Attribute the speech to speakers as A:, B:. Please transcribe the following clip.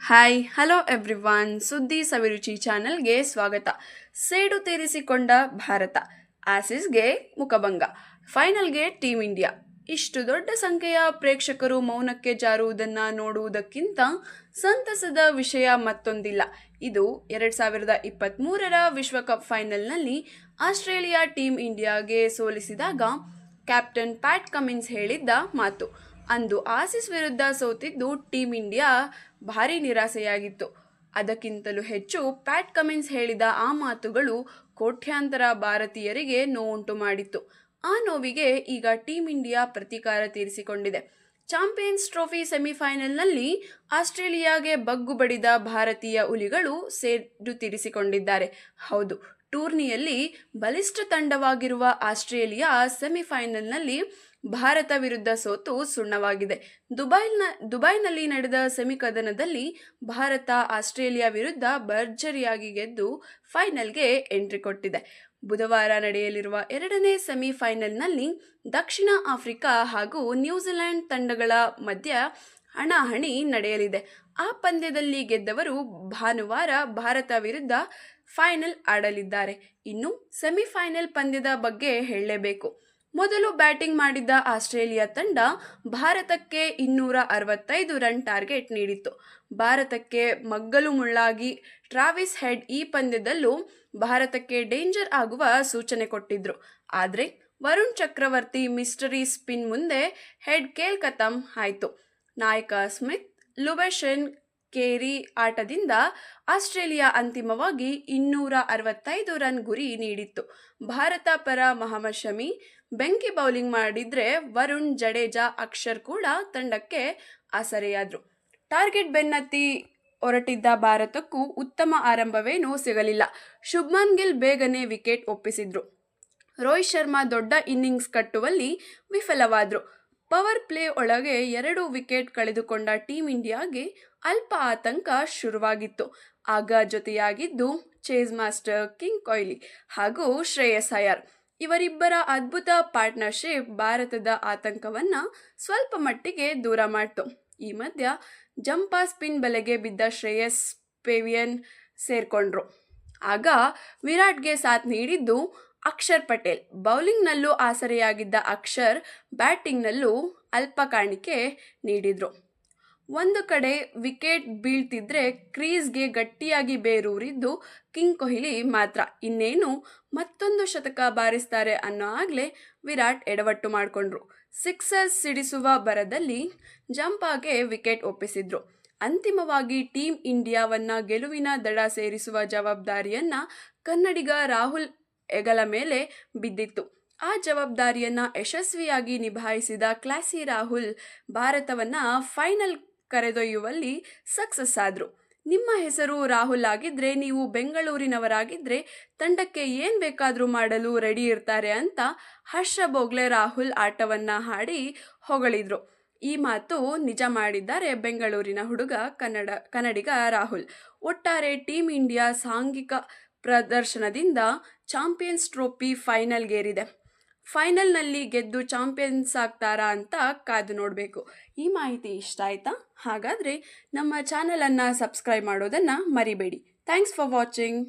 A: Hi hello everyone ಸುದ್ದಿ ಸವಿರುಚಿ ಚಾನೆಲ್ಗೆ ಸ್ವಾಗತ ಸೇಡು ತೀರಿಸಿಕೊಂಡ ಭಾರತ ಆಸಿಸ್ಗೆ ಮುಖಭಂಗ ಫೈನಲ್ಗೆ ಟೀಮ್ ಇಂಡಿಯಾ ಇಷ್ಟು ದೊಡ್ಡ ಸಂಖ್ಯೆಯ ಪ್ರೇಕ್ಷಕರು ಮೌನಕ್ಕೆ ಜಾರುವುದನ್ನು ನೋಡುವುದಕ್ಕಿಂತ ಸಂತಸದ ವಿಷಯ ಮತ್ತೊಂದಿಲ್ಲ ಇದು ಎರಡು ಸಾವಿರದ ಇಪ್ಪತ್ತ್ಮೂರರ ವಿಶ್ವಕಪ್ ಫೈನಲ್ನಲ್ಲಿ ಆಸ್ಟ್ರೇಲಿಯಾ ಟೀಮ್ ಇಂಡಿಯಾಗೆ ಸೋಲಿಸಿದಾಗ ಕ್ಯಾಪ್ಟನ್ ಪ್ಯಾಟ್ ಕಮಿನ್ಸ್ ಹೇಳಿದ್ದ ಮಾತು ಅಂದು ಆಸಿಸ್ ವಿರುದ್ಧ ಸೋತಿದ್ದು ಟೀಂ ಇಂಡಿಯಾ ಭಾರಿ ನಿರಾಸೆಯಾಗಿತ್ತು. ಅದಕ್ಕಿಂತಲೂ ಹೆಚ್ಚು ಪ್ಯಾಟ್ ಕಮಿನ್ಸ್ ಹೇಳಿದ ಆ ಮಾತುಗಳು ಕೋಟ್ಯಾಂತರ ಭಾರತೀಯರಿಗೆ ನೋವುಂಟು ಮಾಡಿತ್ತು. ಆ ನೋವಿಗೆ ಈಗ ಟೀಂ ಇಂಡಿಯಾ ಪ್ರತೀಕಾರ ತೀರಿಸಿಕೊಂಡಿದೆ. ಚಾಂಪಿಯನ್ಸ್ ಟ್ರೋಫಿ ಸೆಮಿಫೈನಲ್ನಲ್ಲಿ ಆಸ್ಟ್ರೇಲಿಯಾಗೆ ಬಗ್ಗು ಬಡಿದ ಭಾರತೀಯ ಹುಲಿಗಳು ಸೇಡು ತೀರಿಸಿಕೊಂಡಿದ್ದಾರೆ. ಹೌದು, ಟೂರ್ನಿಯಲ್ಲಿ ಬಲಿಷ್ಠ ತಂಡವಾಗಿರುವ ಆಸ್ಟ್ರೇಲಿಯಾ ಸೆಮಿಫೈನಲ್ನಲ್ಲಿ ಭಾರತ ವಿರುದ್ಧ ಸೋತು ಸುಣ್ಣವಾಗಿದೆ. ದುಬೈನ, ದುಬೈನಲ್ಲಿ ನಡೆದ ಸೆಮಿಕದನದಲ್ಲಿ ಭಾರತ ಆಸ್ಟ್ರೇಲಿಯಾ ವಿರುದ್ಧ ಭರ್ಜರಿಯಾಗಿ ಗೆದ್ದು ಫೈನಲ್ಗೆ ಎಂಟ್ರಿ ಕೊಟ್ಟಿದೆ. ಬುಧವಾರ ನಡೆಯಲಿರುವ ಎರಡನೇ ಸೆಮಿಫೈನಲ್ನಲ್ಲಿ ದಕ್ಷಿಣ ಆಫ್ರಿಕಾ ಹಾಗೂ ನ್ಯೂಜಿಲೆಂಡ್ ತಂಡಗಳ ಮಧ್ಯ ಹಣಾಹಣಿ ನಡೆಯಲಿದೆ. ಆ ಪಂದ್ಯದಲ್ಲಿ ಗೆದ್ದವರು ಭಾನುವಾರ ಭಾರತ ವಿರುದ್ಧ ಫೈನಲ್ ಆಡಲಿದ್ದಾರೆ. ಇನ್ನು ಸೆಮಿಫೈನಲ್ ಪಂದ್ಯದ ಬಗ್ಗೆ ಹೇಳಲೇಬೇಕು. ಮೊದಲು ಬ್ಯಾಟಿಂಗ್ ಮಾಡಿದ್ದ ಆಸ್ಟ್ರೇಲಿಯಾ ತಂಡ ಭಾರತಕ್ಕೆ ಇನ್ನೂರ ಅರವತ್ತೈದು ರನ್ ಟಾರ್ಗೆಟ್ ನೀಡಿತ್ತು. ಭಾರತಕ್ಕೆ ಮಗ್ಗಲು ಮುಳ್ಳಾಗಿ ಟ್ರಾವಿಸ್ ಹೆಡ್ ಈ ಪಂದ್ಯದಲ್ಲೂ ಭಾರತಕ್ಕೆ ಡೇಂಜರ್ ಆಗುವ ಸೂಚನೆ ಕೊಟ್ಟಿದ್ರು. ಆದರೆ ವರುಣ್ ಚಕ್ರವರ್ತಿ ಮಿಸ್ಟರಿ ಸ್ಪಿನ್ ಮುಂದೆ ಹೆಡ್ ಕೇಲ್ಕತಮ್ ಆಯಿತು. ನಾಯಕ ಸ್ಮಿತ್ ಲುಬೆಶನ್ ಕೇರಿ ಆಟದಿಂದ ಆಸ್ಟ್ರೇಲಿಯಾ ಅಂತಿಮವಾಗಿ ಇನ್ನೂರ ಅರವತ್ತೈದು ರನ್ ಗುರಿ ನೀಡಿತ್ತು. ಭಾರತ ಪರ ಮಹಮ್ಮದ್ ಶಮಿ ಬೆಂಕಿ ಬೌಲಿಂಗ್ ಮಾಡಿದ್ರೆ ವರುಣ್, ಜಡೇಜಾ, ಅಕ್ಷರ್ ಕೂಡ ತಂಡಕ್ಕೆ ಆಸರೆಯಾದ್ರು. ಟಾರ್ಗೆಟ್ ಬೆನ್ನತ್ತಿ ಹೊರಟಿದ್ದ ಭಾರತಕ್ಕೂ ಉತ್ತಮ ಆರಂಭವೇನೂ ಸಿಗಲಿಲ್ಲ. ಶುಭ್ಮನ್ ಗಿಲ್ ಬೇಗನೆ ವಿಕೆಟ್ ಒಪ್ಪಿಸಿದ್ರು. ರೋಹಿತ್ ಶರ್ಮಾ ದೊಡ್ಡ ಇನ್ನಿಂಗ್ಸ್ ಕಟ್ಟುವಲ್ಲಿ ವಿಫಲವಾದ್ರು. ಪವರ್ ಪ್ಲೇ ಒಳಗೆ ಎರಡು ವಿಕೆಟ್ ಕಳೆದುಕೊಂಡ ಟೀಂ ಇಂಡಿಯಾಗೆ ಅಲ್ಪ ಆತಂಕ ಶುರುವಾಗಿತ್ತು. ಆಗ ಜೊತೆಯಾಗಿದ್ದು ಚೇಸ್ ಮಾಸ್ಟರ್ ಕಿಂಗ್ ಕೊಹ್ಲಿ ಹಾಗೂ ಶ್ರೇಯಸ್ ಅಯ್ಯರ್. ಇವರಿಬ್ಬರ ಅದ್ಭುತ ಪಾರ್ಟ್ನರ್ಶಿಪ್ ಭಾರತದ ಆತಂಕವನ್ನು ಸ್ವಲ್ಪ ಮಟ್ಟಿಗೆ ದೂರ ಮಾಡಿತು. ಈ ಮಧ್ಯ ಜಂಪಾ ಸ್ಪಿನ್ ಬಲೆಗೆ ಬಿದ್ದ ಶ್ರೇಯಸ್ ಪೇವಿಯನ್ ಸೇರಿಕೊಂಡ್ರು. ಆಗ ವಿರಾಟ್ಗೆ ಸಾಥ್ ನೀಡಿದ್ದು ಅಕ್ಷರ್ ಪಟೇಲ್. ಬೌಲಿಂಗ್ನಲ್ಲೂ ಆಸರೆಯಾಗಿದ್ದ ಅಕ್ಷರ್ ಬ್ಯಾಟಿಂಗ್ನಲ್ಲೂ ಅಲ್ಪ ಕಾಣಿಕೆ ನೀಡಿದರು. ಒಂದು ಕಡೆ ವಿಕೆಟ್ ಬೀಳ್ತಿದ್ರೆ ಕ್ರೀಸ್ಗೆ ಗಟ್ಟಿಯಾಗಿ ಬೇರೂರಿದ್ದು ಕಿಂಗ್ ಕೊಹ್ಲಿ ಮಾತ್ರ. ಇನ್ನೇನು ಮತ್ತೊಂದು ಶತಕ ಬಾರಿಸ್ತಾರೆ ಅನ್ನೋ ಆಗಲೇ ವಿರಾಟ್ ಎಡವಟ್ಟು ಮಾಡಿಕೊಂಡ್ರು. ಸಿಕ್ಸರ್ಸ್ ಸಿಡಿಸುವ ಬರದಲ್ಲಿ ಜಂಪಾಗೆ ವಿಕೆಟ್ ಒಪ್ಪಿಸಿದ್ರು. ಅಂತಿಮವಾಗಿ ಟೀಮ್ ಇಂಡಿಯಾವನ್ನು ಗೆಲುವಿನ ದಡ ಸೇರಿಸುವ ಜವಾಬ್ದಾರಿಯನ್ನು ಕನ್ನಡಿಗ ರಾಹುಲ್ ಹೆಗಲ ಮೇಲೆ ಬಿದ್ದಿತ್ತು. ಆ ಜವಾಬ್ದಾರಿಯನ್ನು ಯಶಸ್ವಿಯಾಗಿ ನಿಭಾಯಿಸಿದ ಕ್ಲಾಸಿ ರಾಹುಲ್ ಭಾರತವನ್ನು ಫೈನಲ್ ಕರೆದೊಯ್ಯುವಲ್ಲಿ ಸಕ್ಸಸ್ ಆದರು. ನಿಮ್ಮ ಹೆಸರು ರಾಹುಲ್ ಆಗಿದ್ರೆ ನೀವು ಬೆಂಗಳೂರಿನವರಾಗಿದ್ದರೆ ತಂಡಕ್ಕೆ ಏನು ಬೇಕಾದರೂ ಮಾಡಲು ರೆಡಿ ಇರ್ತಾರೆ ಅಂತ ಹರ್ಷ ಬೋಗ್ಲೆ ರಾಹುಲ್ ಆಟವನ್ನು ಹಾಡಿ ಹೊಗಳಿದ್ರು. ಈ ಮಾತು ನಿಜ ಮಾಡಿದ್ದಾರೆ ಬೆಂಗಳೂರಿನ ಹುಡುಗ ಕನ್ನಡ, ಕನ್ನಡಿಗ ರಾಹುಲ್. ಒಟ್ಟಾರೆ ಟೀಮ್ ಇಂಡಿಯಾ ಸಾಂಘಿಕ ಪ್ರದರ್ಶನದಿಂದ ಚಾಂಪಿಯನ್ಸ್ ಟ್ರೋಫಿ ಫೈನಲ್ಗೇರಿದೆ. ಫೈನಲ್ನಲ್ಲಿ ಗೆದ್ದು ಚಾಂಪಿಯನ್ಸ್ ಆಗ್ತಾರಾ ಅಂತ ಕಾದು ನೋಡಬೇಕು. ಈ ಮಾಹಿತಿ ಇಷ್ಟ ಆಯ್ತಾ? ಹಾಗಾದರೆ ನಮ್ಮ ಚಾನಲನ್ನು ಸಬ್ಸ್ಕ್ರೈಬ್ ಮಾಡೋದನ್ನು ಮರಿಬೇಡಿ. Thanks for watching.